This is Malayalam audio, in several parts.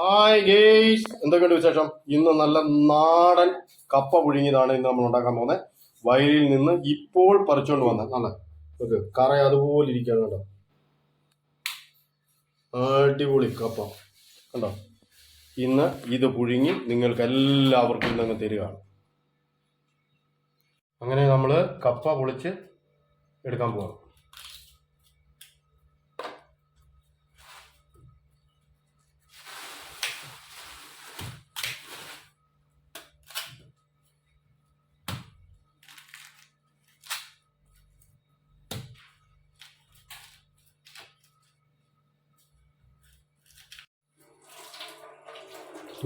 ഹായ് ഗേയ്സ് എന്തൊക്കെയുണ്ട് വിശേഷം? ഇന്ന് നല്ല നാടൻ കപ്പ പുഴുങ്ങിയതാണ് ഇന്ന് നമ്മൾ ഉണ്ടാക്കാൻ പോകുന്നത്. വയലിൽ നിന്ന് ഇപ്പോൾ പറിച്ചുകൊണ്ട് വന്ന നല്ല ഒരു കറ അതുപോലെ ഇരിക്കുകയാണ് കേട്ടോ അടിപൊളി കപ്പ. കണ്ടോ? ഇന്ന് ഇത് പുഴുങ്ങി നിങ്ങൾക്ക് എല്ലാവർക്കും ഇന്നങ്ങ് തരികയാണ്. അങ്ങനെ നമ്മൾ കപ്പ പൊളിച്ച് എടുക്കാൻ പോവാം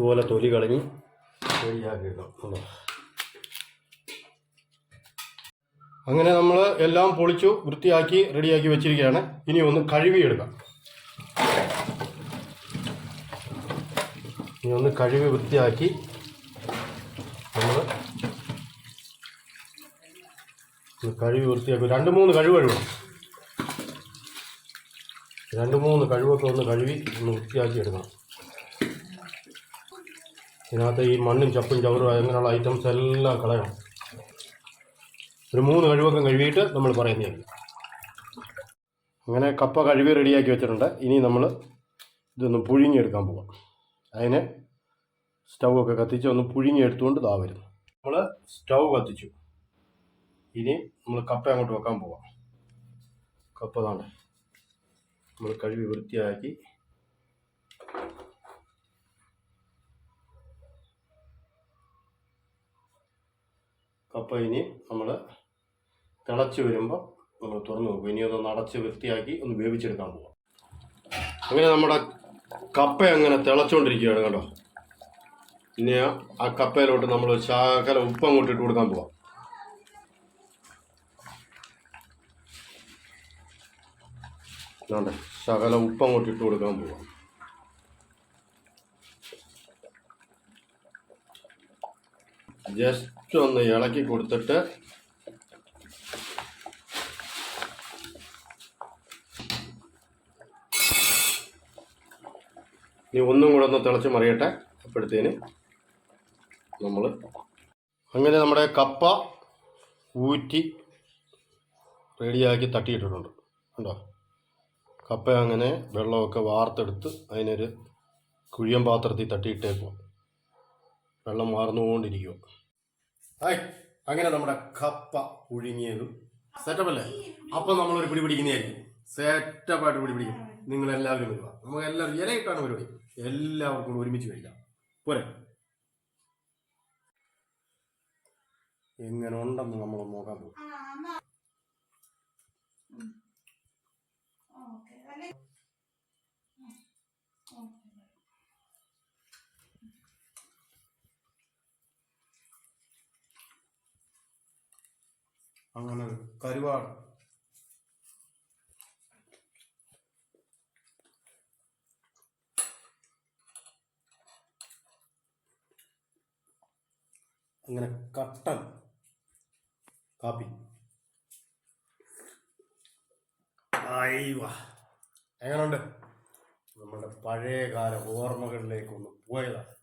ഇതുപോലെ തൊലി കളഞ്ഞ് റെഡിയാക്കി ഇടാം അങ്ങനെ നമ്മൾ എല്ലാം പൊളിച്ചു വൃത്തിയാക്കി റെഡിയാക്കി വെച്ചിരിക്കുകയാണ്. ഇനി ഒന്ന് കഴുകിയെടുക്കാം. ഇനി ഒന്ന് കഴുകി വൃത്തിയാക്കി നമ്മൾ കഴുകി വൃത്തിയാക്കി. രണ്ട് മൂന്ന് കഴിവ് കഴുകണം. രണ്ട് മൂന്ന് കഴിവൊക്കെ ഒന്ന് കഴുകി ഒന്ന് വൃത്തിയാക്കി എടുക്കണം. ഇതിനകത്ത് ഈ മണ്ണും ചപ്പും ചവറും അങ്ങനെയുള്ള ഐറ്റംസ് എല്ലാം കളയണം. ഒരു മൂന്ന് കഴിവൊക്കെ കഴുകിയിട്ട് നമ്മൾ പറയുന്നതായിരിക്കും അങ്ങനെ കപ്പ കഴുകി റെഡിയാക്കി വെച്ചിട്ടുണ്ട്. ഇനി നമ്മൾ ഇതൊന്ന് പുഴുങ്ങിയെടുക്കാൻ പോകാം അതിന് സ്റ്റൗ ഒക്കെ കത്തിച്ച് ഒന്ന് പുഴുങ്ങിയെടുത്തുകൊണ്ട് ഇതാ വരുന്നു. നമ്മൾ സ്റ്റൗ കത്തിച്ചു. ഇനി നമ്മൾ കപ്പ അങ്ങോട്ട് വെക്കാൻ പോവാം. കപ്പ നമ്മൾ കഴുകി വൃത്തിയാക്കി കപ്പ ഇനി നമ്മൾ തിളച്ച് വരുമ്പോൾ നമ്മൾ തുറന്നു നോക്കും. ഇനി ഒന്ന് അടച്ച് വൃത്തിയാക്കി ഒന്ന് വേവിച്ചെടുക്കാൻ പോവാം. അങ്ങനെ നമ്മുടെ കപ്പ അങ്ങനെ തിളച്ചുകൊണ്ടിരിക്കുകയാണ് കേട്ടോ ഇനി ആ- കപ്പയിലോട്ട് നമ്മൾ ശാഖല ഉപ്പ് അങ്ങോട്ട് ഇട്ട് കൊടുക്കാൻ പോവാം. ശകല ഉപ്പ് അങ്ങോട്ട് ഇട്ട് കൊടുക്കാൻ പോവാം. ജസ്റ്റ് ഒന്ന് ഇളക്കി കൊടുത്തിട്ട് ഇനി ഒന്നും കൂടെ ഒന്ന് തിളച്ച് മറിയട്ടെ. അപ്പോഴത്തേന് നമ്മൾ അങ്ങനെ നമ്മുടെ കപ്പ ഊറ്റി റെഡിയാക്കി തട്ടിയിട്ടിട്ടുണ്ട്. കണ്ടോ? കപ്പ അങ്ങനെ വെള്ളമൊക്കെ വാർത്തെടുത്ത് അതിനൊരു കുഴിയം പാത്രത്തിൽ തട്ടിയിട്ടേക്കും വെള്ളം വാർന്നുകൊണ്ടിരിക്കുക ഹായ്. അങ്ങനെ നമ്മുടെ കപ്പ പുഴുങ്ങിയതും സെറ്റപ്പ് അല്ലേ? നമ്മൾ ഒരു പിടി പിടിക്കുന്നതായിരിക്കും. സെറ്റപ്പായിട്ട് പിടി പിടിക്കും. നിങ്ങൾ എല്ലാവരും വരിക നമുക്ക് എല്ലാവരും ഇലയിട്ടാണ് പരിപാടി. എല്ലാവർക്കും ഒരുമിച്ച് കഴിക്കാം. പോരെ. എങ്ങനെ ഉണ്ടെന്ന് നമ്മൾ നോക്കാൻ പോകും അങ്ങനെ കരുവാട്. അങ്ങനെ കട്ടൻ കാപ്പി. വാ എങ്ങനെയുണ്ട് നമ്മുടെ പഴയകാല ഓർമ്മകളിലേക്കൊന്ന് പോയതാണ്